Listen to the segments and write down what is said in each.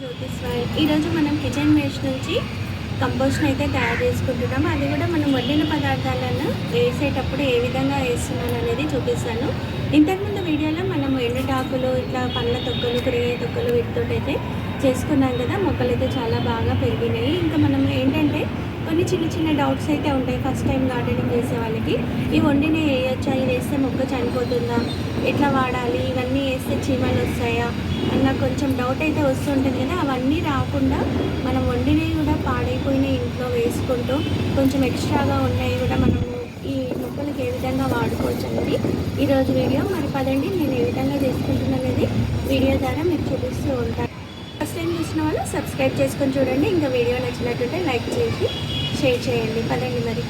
జ్యోతిస్వామి ఈరోజు మనం kitchen waste నుంచి కంపోస్ట్ని అయితే తయారు చేసుకుంటున్నాము అది కూడా మనం వండిన పదార్థాలను వేసేటప్పుడు ఏ విధంగా వేస్తున్నాను అనేది చూపిస్తాను. ఇంతకుముందు వీడియోలో మనం ఎండుటాకులు ఇట్లా పండ్ల తొక్కలు కూరగాయ తొక్కలు వీటితోటైతే అయితే చేసుకున్నాం కదా. మొక్కలు అయితే చాలా బాగా పెరిగినాయి. ఇంకా మనం ఏంటంటే కొన్ని చిన్న చిన్న డౌట్స్ అయితే ఉంటాయి. ఫస్ట్ టైం గార్డెనింగ్ చేసే వాళ్ళకి. ఈ వండిన వేయచ్చా మొక్క చనిపోతుందా? ఎట్లా వాడాలి? ఇవన్నీ వేస్తే చీమలు వస్తాయా? అన్న కొంచెం డౌట్ అయితే వస్తుంటుంది కదా. అవన్నీ రాకుండా మనం వండినవి కూడా పాడైపోయిన ఇంట్లో వేసుకుంటూ కొంచెం ఎక్స్ట్రాగా ఉన్నాయి కూడా మనం ఈ మొక్కలకి ఏ విధంగా వాడుకోవచ్చు అనేది ఈరోజు వీడియో. మరి పదండి నేను ఏ విధంగా చేసుకుంటున్నాను అనేది వీడియో ద్వారా మీకు చూపిస్తూ ఉంటాను. ఫస్ట్ టైం చూసిన వాళ్ళు సబ్స్క్రైబ్ చేసుకొని చూడండి. ఇంకా వీడియో నచ్చినట్టుంటే లైక్ చేసి షేర్ చేయండి. పదండి మరి.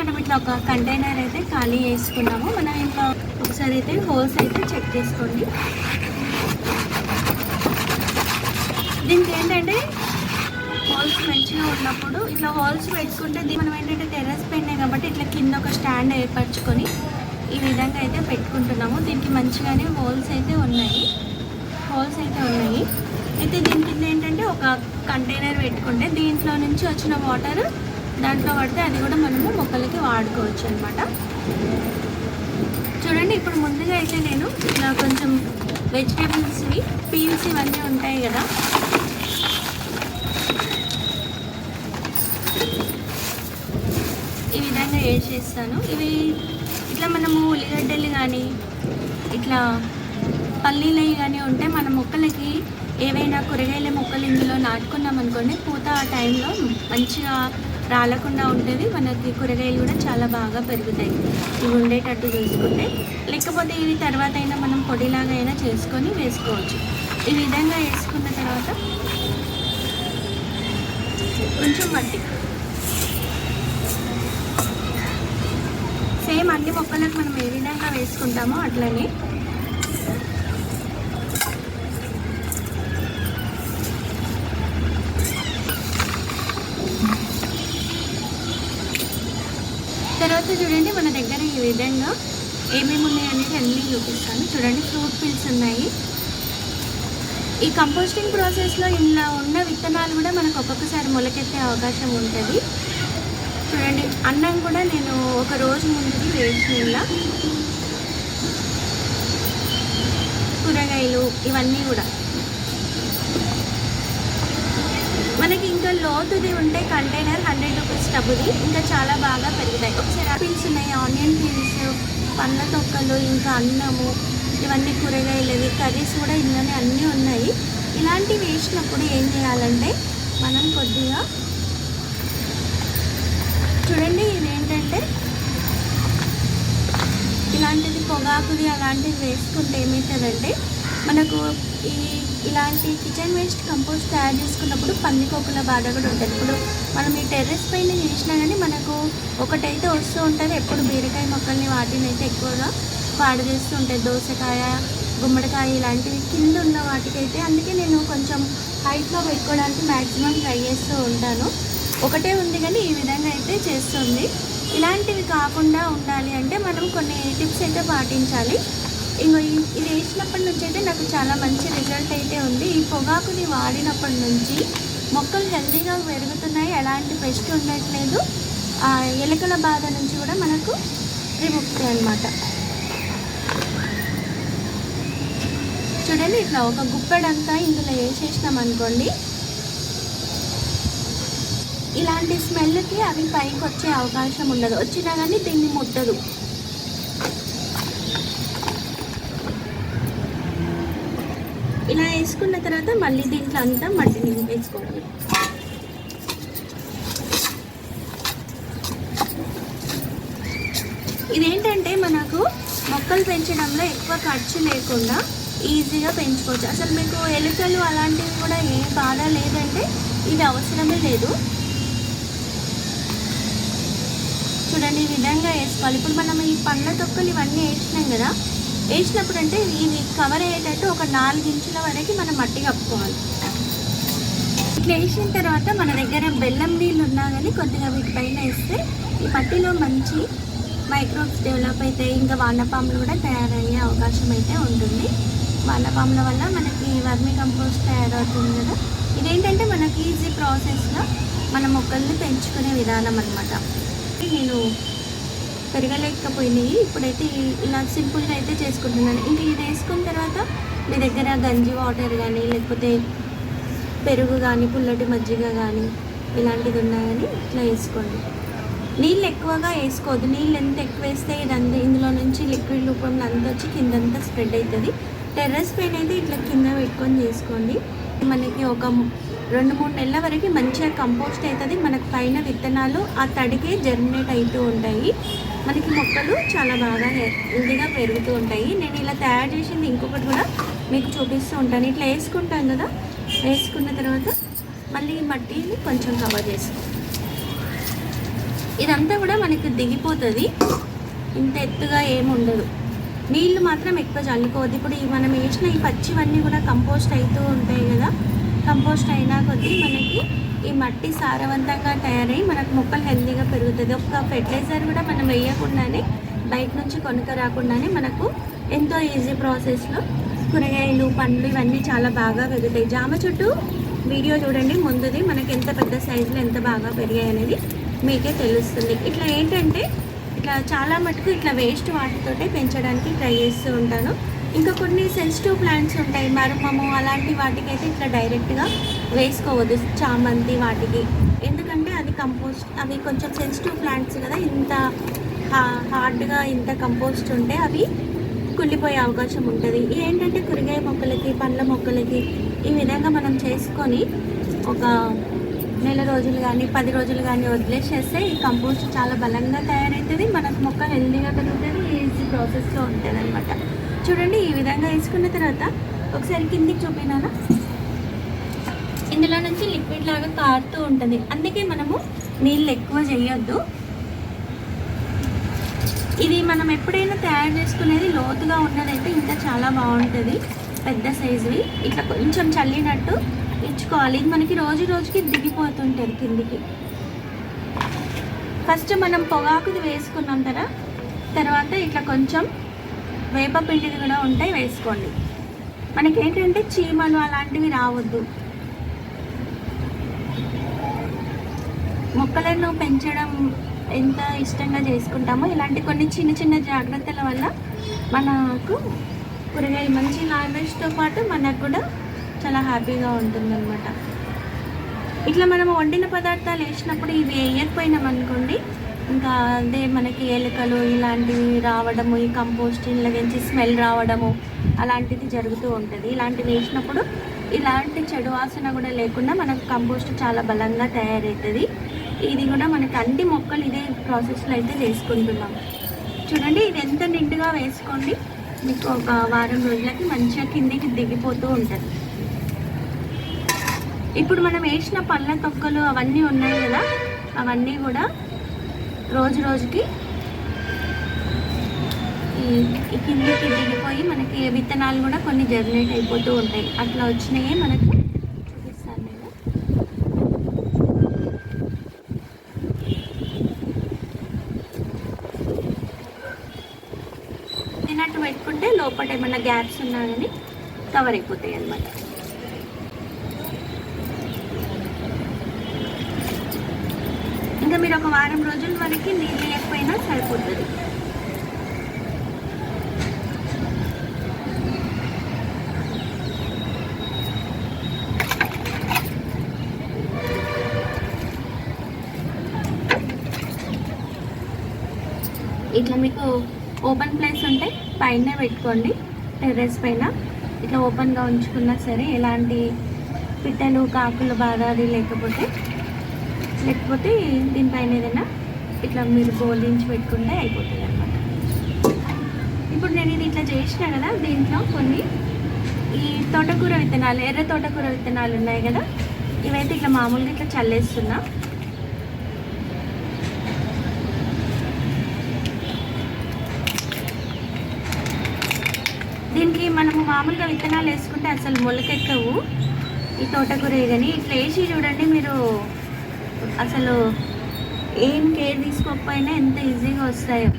మనం ఇట్లా ఒక కంటైనర్ అయితే ఖాళీ చేసుకున్నాము. మనం ఇంకా ఒకసారి అయితే హోల్స్ అయితే చెక్ చేసుకోండి. దీనికి ఏంటంటే హోల్స్ మంచిగా ఉన్నప్పుడు ఇట్లా హోల్స్ పెట్టుకుంటే దీ- మనం ఏంటంటే టెర్రస్ పైన కాబట్టి ఇట్లా కింద ఒక స్టాండ్ ఏర్పరచుకొని ఈ విధంగా అయితే పెట్టుకుంటున్నాము. దీనికి మంచిగానే హోల్స్ అయితే ఉన్నాయి. హోల్స్ అయితే ఉన్నాయి. అయితే దీని కింద ఏంటంటే ఒక కంటైనర్ పెట్టుకుంటే దీంట్లో నుంచి వచ్చిన వాటర్ దాంట్లో పడితే అది కూడా మనము మొక్కలకి వాడుకోవచ్చు అనమాట చూడండి ఇప్పుడు ముందుగా అయితే నేను ఇట్లా కొంచెం వెజిటేబుల్స్వి పీల్స్ ఇవన్నీ ఉంటాయి కదా. ఈ విధంగా వేసేస్తాను ఇవి ఇట్లా మనము ఉల్లిగడ్డలు కానీ ఇట్లా పల్లీలవి కానీ ఉంటే మన మొక్కలకి ఏవైనా కూరగాయల మొక్కలు ఇందులో నాటుకున్నాం అనుకోండి పూత ఆ టైంలో మంచిగా రాలకుండా ఉంటుంది మనకి కూరగాయలు కూడా చాలా బాగా పెరుగుతాయి. ఇవి ఉండేటట్టు చూసుకుంటే. లేకపోతే ఇవి తర్వాత అయినా మనం పొడిలాగా అయినా చేసుకొని వేసుకోవచ్చు. ఈ విధంగా వేసుకున్న తర్వాత కొంచెం మట్టి. సేమ్ అన్ని మొక్కలకు మనం ఏ విధంగా వేసుకుంటామో అట్లనే తర్వాత చూడండి మన దగ్గర ఈ విధంగా ఏమేమి ఉన్నాయి అనేది అన్నీ చూపిస్తాను. చూడండి ఫ్రూట్ పిల్స్ ఉన్నాయి. ఈ కంపోస్టింగ్ ప్రాసెస్లో ఇలా ఉన్న విత్తనాలు కూడా మనకు ఒక్కొక్కసారి మొలకెత్తే అవకాశం ఉంటుంది. చూడండి అన్నం కూడా నేను ఒక రోజు ముందుకి వేసిన ఇలా కూరగాయలు ఇవన్నీ కూడా. మనకి ఇంకా లోతుది ఉంటే కంటైనర్ హండ్రెడ్ రూపీస్ టబ్బుది ఇంకా చాలా బాగా పెరుగుతాయి. ఒకసారి పీల్స్ ఉన్నాయి ఆనియన్ పీల్స్ పండ్ల తొక్కలు ఇంకా అన్నము ఇవన్నీ కూరగాయలు ఇవి కర్రీస్ కూడా ఇందులోనే అన్నీ ఉన్నాయి. ఇలాంటివి వేసినప్పుడు ఏం చేయాలంటే మనం కొద్దిగా చూడండి ఇది ఏంటంటే ఇలాంటిది పొగాకుది అలాంటివి వేసుకుంటే ఏమవుతుందంటే మనకు ఈ ఇలాంటి కిచెన్ వేస్ట్ కంపోస్ట్ తయారు చేసుకున్నప్పుడు పందికొక్కుల బాధ కూడా ఉంటుంది. ఇప్పుడు మనం ఈ టెర్రస్ పైన చేసినా కానీ మనకు ఒకటైతే వస్తూ ఉంటుంది. ఎప్పుడు బీరకాయ మొక్కల్ని వాటిని అయితే ఎక్కువగా పాడు చేస్తూ ఉంటాయి దోసకాయ గుమ్మడికాయ ఇలాంటివి కింద ఉన్న వాటికైతే అందుకే నేను కొంచెం హైట్లో పెట్టుకోవడానికి మ్యాక్సిమం ట్రై చేస్తూ ఉంటాను. ఒకటే ఉంది కానీ ఈ విధంగా అయితే చేస్తుంది. ఇలాంటివి కాకుండా ఉండాలి అంటే మనం కొన్ని టిప్స్ అయితే పాటించాలి. ఇంకో ఇది వేసినప్పటి నుంచి అయితే నాకు చాలా మంచి రిజల్ట్ అయితే ఉంది. ఈ పొగాకుని వాడినప్పటి నుంచి మొక్కలు హెల్తీగా పెరుగుతున్నాయి. ఎలాంటి పెస్ట్ ఉండట్లేదు. ఆ ఎలుకల బాధ నుంచి కూడా మనకు విముక్తి అనమాట చూడండి ఇట్లా ఒక గుప్పెడంతా ఇందులో వేసేసినాం అనుకోండి. ఇలాంటి స్మెల్కి అవి పైకి వచ్చే అవకాశం ఉండదు. వచ్చినా కానీ దీన్ని ముట్టదు. ఇలా వేసుకున్న తర్వాత మళ్ళీ దీంట్లో అంతా మట్టి నింపేసుకోవడం ఇదేంటంటే మనకు మొక్కలు పెంచడంలో ఎక్కువ ఖర్చు లేకుండా ఈజీగా పెంచుకోవచ్చు. అసలు మీకు ఎలుకలు అలాంటివి కూడా ఏ బాధ లేదంటే ఇది అవసరమే లేదు. చూడండి ఈ విధంగా వేసుకోవాలి. ఇప్పుడు మనం ఈ పండ్ల తొక్కలు ఇవన్నీ వేసినాం కదా వేసినప్పుడు అంటే ఇవి కవర్ అయ్యేటట్టు ఒక నాలుగు ఇంచుల వరకు మనం మట్టి కప్పుకోవాలి. ఇట్లా వేసిన తర్వాత మన దగ్గర బెల్లం నీళ్ళు ఉన్నా కానీ కొద్దిగా వీటిపైన వేస్తే ఈ మట్టిలో మంచి మైక్రోబ్స్ డెవలప్ అవుతాయి ఇంకా వానపాములు కూడా తయారయ్యే అవకాశం అయితే ఉంటుంది. వానపాముల వల్ల మనకి వర్మి కంపోస్ట్ తయారవుతుంది కదా. ఇదేంటంటే మనకి ఈజీ ప్రాసెస్లో మన మొక్కల్ని పెంచుకునే విధానం అనమాట నేను పెరగలేకపోయినాయి. ఇప్పుడైతే ఇలా సింపుల్గా అయితే చేసుకుంటున్నాను. ఇంకా ఇది వేసుకున్న తర్వాత మీ దగ్గర గంజి వాటర్ కానీ లేకపోతే పెరుగు కానీ పుల్లటి మజ్జిగ కానీ ఇలాంటిది ఉన్నా కానీ ఇట్లా వేసుకోండి. నీళ్ళు ఎక్కువగా వేసుకోవద్దు. నీళ్ళు ఎంత ఎక్కువ వేస్తే ఇదంతా ఇందులో నుంచి లిక్విడ్ రూపంలో అంతా వచ్చి కిందంతా స్ప్రెడ్ అవుతుంది టెర్రస్ పైన అయితే ఇట్లా కింద పెట్టుకొని చేసుకోండి. మనకి ఒక రెండు మూడు నెలల వరకు మంచిగా కంపోస్ట్ అవుతుంది మనకు పైన విత్తనాలు ఆ తడికే జర్మినేట్ అవుతూ ఉంటాయి. మనకి మొక్కలు చాలా బాగా హెల్దీగా పెరుగుతూ ఉంటాయి. నేను ఇలా తయారు చేసింది ఇంకొకటి కూడా మీకు చూపిస్తూ ఉంటాను. ఇట్లా వేసుకుంటాం కదా? వేసుకున్న తర్వాత మళ్ళీ మట్టిని కొంచెం కవర్ చేసుకో ఇదంతా కూడా మనకి దిగిపోతుంది. ఇంత ఎత్తుగా ఏమి ఉండదు. నీళ్ళు మాత్రం ఎక్కువ చల్లుకోవద్దు. ఇప్పుడు మనం వేసిన ఈ పచ్చివన్నీ కూడా కంపోస్ట్ అవుతూ ఉంటాయి కదా? కంపోస్ట్ అయినా కొద్దీ మనకి ఈ మట్టి సారవంతంగా తయారై మనకు మొక్కలు హెల్తీగా పెరుగుతుంది. ఒక ఫెర్టిలైజర్ కూడా మనం వేయకుండానే బయట నుంచి కొనుక రాకుండానే మనకు ఎంతో ఈజీ ప్రాసెస్లో కూరగాయలు పండ్లు ఇవన్నీ చాలా బాగా పెరుగుతాయి. జామ చుట్టూ వీడియో చూడండి. ముందుది మనకి ఎంత పెద్ద సైజులో ఎంత బాగా పెరిగాయి అనేది మీకే తెలుస్తుంది. ఇట్లా ఏంటంటే ఇట్లా చాలా మటుకు ఇట్లా వేస్ట్ వాటితోటే పెంచడానికి ట్రై చేస్తూ ఉంటాను. ఇంకా కొన్ని సెన్సిటివ్ ప్లాంట్స్ ఉంటాయి. మరమము అలాంటి వాటికైతే ఇట్లా డైరెక్ట్గా వేసుకోవద్దు. చామంతి వాటికి. ఎందుకంటే అది కంపోస్ట్ అవి కొంచెం సెన్సిటివ్ ప్లాంట్స్ కదా. ఇంత హా- హార్డ్గా ఇంత కంపోస్ట్ ఉంటే అవి కుళ్ళిపోయే అవకాశం ఉంటుంది. ఏంటంటే కూరగాయ మొక్కలకి పండ్ల మొక్కలకి ఈ విధంగా మనం చేసుకొని ఒక నెల రోజులు కానీ పది రోజులు కానీ వదిలేసేస్తే ఈ కంపోస్ట్ చాలా బలంగా తయారవుతుంది మనకు మొక్క హెల్దీగా పెరుగుతుంది. ఈజీ ప్రాసెస్లో ఉంటుంది అనమాట చూడండి ఈ విధంగా వేసుకున్న తర్వాత ఒకసారి కిందికి చూపినానా? ఇందులో నుంచి లిక్విడ్ లాగా కారుతూ ఉంటుంది. అందుకే మనము నీళ్ళు ఎక్కువ చేయొద్దు. ఇది మనం ఎప్పుడైనా తయారు చేసుకునేది లోతుగా ఉన్నదైతే ఇంకా చాలా బాగుంటుంది. పెద్ద సైజువి. ఇట్లా కొంచెం చల్లినట్టు ఇచ్చుకోవాలి. ఇది మనకి రోజు రోజుకి దిగిపోతుంటుంది కిందికి. ఫస్ట్ మనం పొగాకుది వేసుకున్నాం కదా తర్వాత ఇట్లా కొంచెం వేపపిండిది కూడా ఉంటాయి వేసుకోండి. మనకి ఏంటంటే చీమలు అలాంటివి రావద్దు. మొక్కలను పెంచడం ఎంత ఇష్టంగా చేసుకుంటామో ఇలాంటి కొన్ని చిన్న చిన్న జాగ్రత్తల వల్ల మనకు కూరగాయలు మంచి హార్వెస్ట్తో పాటు మనకు కూడా చాలా హ్యాపీగా ఉంటుందన్నమాట. ఇట్లా మనం వండిన పదార్థాలు వేసినప్పుడు ఇవి వేయకపోయినాం అనుకోండి ఇంకా అదే మనకి ఎలుకలు ఇలాంటివి రావడము ఈ కంపోస్ట్ నుంచి స్మెల్ రావడము అలాంటిది జరుగుతూ ఉంటుంది. ఇలాంటివి వేసినప్పుడు ఇలాంటి చెడు వాసన కూడా లేకుండా మనకు కంపోస్ట్ చాలా బలంగా తయారవుతుంది. ఇది కూడా మనకి అన్ని మొక్కలు ఇదే ప్రాసెస్లో అయితే వేసుకుంటున్నాం. చూడండి ఇది ఎంత నిండుగా వేసుకోండి. మీకు ఒక వారం రోజులకి మంచిగా కిందికి దిగిపోతూ ఉంటుంది. ఇప్పుడు మనం వేసిన పళ్ళ తొక్కలు అవన్నీ ఉన్నాయి కదా అవన్నీ కూడా రోజు రోజుకి ఈ ఈ కిందికి దిగిపోయి మనకి విత్తనాలు కూడా కొన్ని జర్నేట్ అయిపోతూ ఉంటాయి. అట్లా వచ్చినాయి మనకు చూపిస్తాను నేను. తిన్నట్టు పెట్టుకుంటే లోపల ఏమన్నా గ్యాప్స్ ఉన్నా కానీ కవర్ అయిపోతాయి అన్నమాట. ఇంకా మీరు ఒక వారం రోజుల వరకు నీళ్ళు లేకపోయినా సరిపోతుంది. ఇట్లా మీకు ఓపెన్ ప్లేస్ ఉంటే పైన పెట్టుకోండి టెర్రస్ పైన. ఇట్లా ఓపెన్గా ఉంచుకున్నా సరే ఎలాంటి పిట్టలు కాకులు బాధ అది లేకపోతే లేకపోతే దీనిపైన ఏదైనా ఇట్లా మీరు గోలించి పెట్టుకుంటే అయిపోతుంది అనమాట ఇప్పుడు నేను ఇది ఇట్లా చేసిన కదా దీంట్లో కొన్ని ఈ తోటకూర విత్తనాలు ఎర్ర తోటకూర విత్తనాలు ఉన్నాయి కదా ఇవైతే ఇట్లా మామూలుగా ఇట్లా చల్లేస్తున్నా. దీనికి మనము మామూలుగా విత్తనాలు వేసుకుంటే అసలు మొలకెక్కవు. ఈ తోటకూర కానీ ఇట్లా వేసి చూడండి మీరు అసలు ఏం కేర్ తీసుకోకపోయినా ఎంత ఈజీగా వస్తాయో.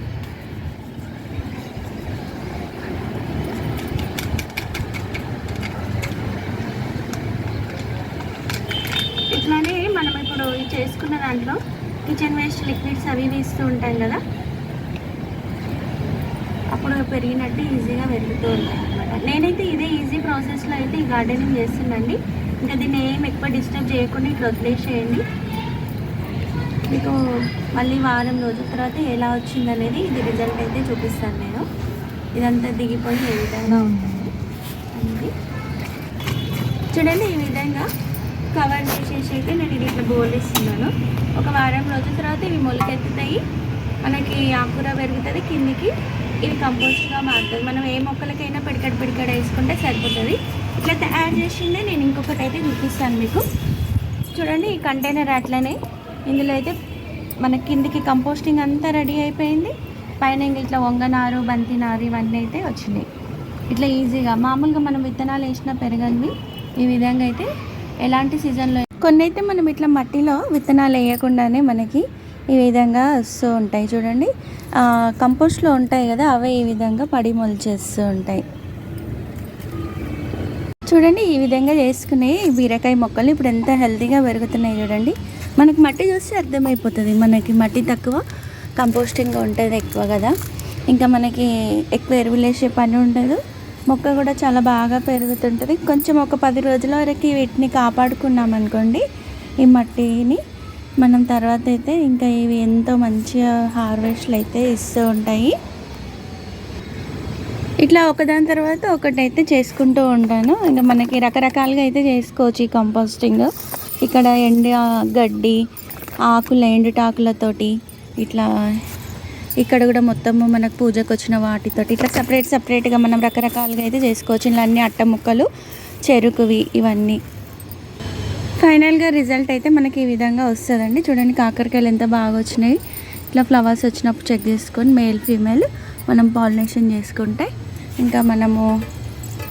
ఇట్లానే మనం ఇప్పుడు చేసుకున్న దాంట్లో కిచెన్ వేస్ట్ లిక్విడ్స్ అవి వేస్తూ ఇస్తూ ఉంటాం కదా. అప్పుడు పెరిగినట్టు ఈజీగా పెరుగుతూ ఉంటాయి అనమాట నేనైతే ఇదే ఈజీ ప్రాసెస్లో అయితే ఈ గార్డెనింగ్ చేస్తుందండి ఇంకా దీన్ని ఏం ఎక్కువ డిస్టర్బ్ చేయకుండా ఇట్లా వదిలేసేయండి. మీకు మళ్ళీ వారం రోజుల తర్వాత ఎలా వచ్చిందనేది ఇది రిజల్ట్ అయితే చూపిస్తాను నేను. ఇదంతా దిగిపోయి ఏ విధంగా ఉంటుంది అనేది చూడండి ఈ విధంగా కవర్ చేసేసి అయితే నేను ఇది ఇట్లా బోల్ ఇస్తున్నాను ఒక వారం రోజుల తర్వాత ఇవి మొలకెత్తుతాయి. మనకి ఆకుకూర పెరుగుతుంది కిందికి ఇది కంపోస్ట్గా మారుతుంది. మనం ఏ మొక్కలకైనా పిడికడ పిడికడ వేసుకుంటే సరిపోతుంది. ఇట్లా తయారు చేసిందే నేను ఇంకొకటి అయితే చూపిస్తాను మీకు. చూడండి ఈ కంటైనర్ అట్లనే ఇందులో అయితే మన కిందికి కంపోస్టింగ్ అంతా రెడీ అయిపోయింది. పైన ఇంక ఇట్లా వంగనారు బంతి నారు ఇవన్నీ అయితే వచ్చినాయి. ఇట్లా ఈజీగా మామూలుగా మనం విత్తనాలు వేసినా పెరగనివి. ఈ విధంగా అయితే ఎలాంటి సీజన్లో కొన్ని అయితే మనం ఇట్లా మట్టిలో విత్తనాలు వేయకుండానే మనకి ఈ విధంగా వస్తూ ఉంటాయి చూడండి. కంపోస్ట్లో ఉంటాయి కదా అవే ఈ విధంగా పడి మొలిచేస్తూ ఉంటాయి. చూడండి ఈ విధంగా చేసుకునే బీరకాయ మొక్కలు ఇప్పుడు ఎంత హెల్తీగా పెరుగుతున్నాయి చూడండి. మనకి మట్టి చూస్తే అర్థమైపోతుంది. మనకి మట్టి తక్కువ కంపోస్టింగ్ ఉంటుంది ఎక్కువ కదా. ఇంకా మనకి ఎక్కువ ఎరువులేసే పని ఉండదు. మొక్క కూడా చాలా బాగా పెరుగుతుంటుంది. కొంచెం ఒక పది రోజుల వరకు వీటిని కాపాడుకున్నాం అనుకోండి ఈ మట్టిని మనం తర్వాత అయితే ఇంకా ఇవి ఎంతో మంచిగా హార్వెస్ట్లు అయితే ఇస్తూ ఉంటాయి. ఇట్లా ఒకదాని తర్వాత ఒకటైతే చేసుకుంటూ ఉంటాను. ఇంకా మనకి రకరకాలుగా అయితే చేసుకోవచ్చు ఈ కంపోస్టింగ్. ఇక్కడ ఎండి గడ్డి ఆకుల ఎండుటాకులతోటి ఇట్లా ఇక్కడ కూడా మొత్తము మనకు పూజకు వచ్చిన వాటితోటి ఇట్లా సపరేట్ సపరేట్గా మనం రకరకాలుగా అయితే చేసుకోవచ్చు. ఇలా అన్ని అట్ట ముక్కలు చెరుకువి ఇవన్నీ. ఫైనల్గా రిజల్ట్ అయితే మనకి ఈ విధంగా వస్తుందండి. చూడండి కాకరకాయలు ఎంత బాగా వచ్చినాయి. ఇట్లా ఫ్లవర్స్ వచ్చినప్పుడు చెక్ చేసుకొని మేల్ ఫీమేల్ మనం పాలినేషన్ చేసుకుంటే ఇంకా మనము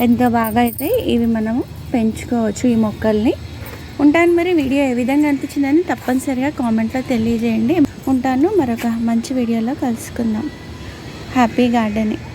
ఎంత బాగా అయితే ఇవి మనము పెంచుకోవచ్చు ఈ మొక్కల్ని. ఉంటాను మరి వీడియో ఏ విధంగా అనిపించిందని తప్పనిసరిగా కామెంట్లో తెలియజేయండి. ఉంటాను మరొక మంచి వీడియోలో కలుసుకుందాం. Happy gardening.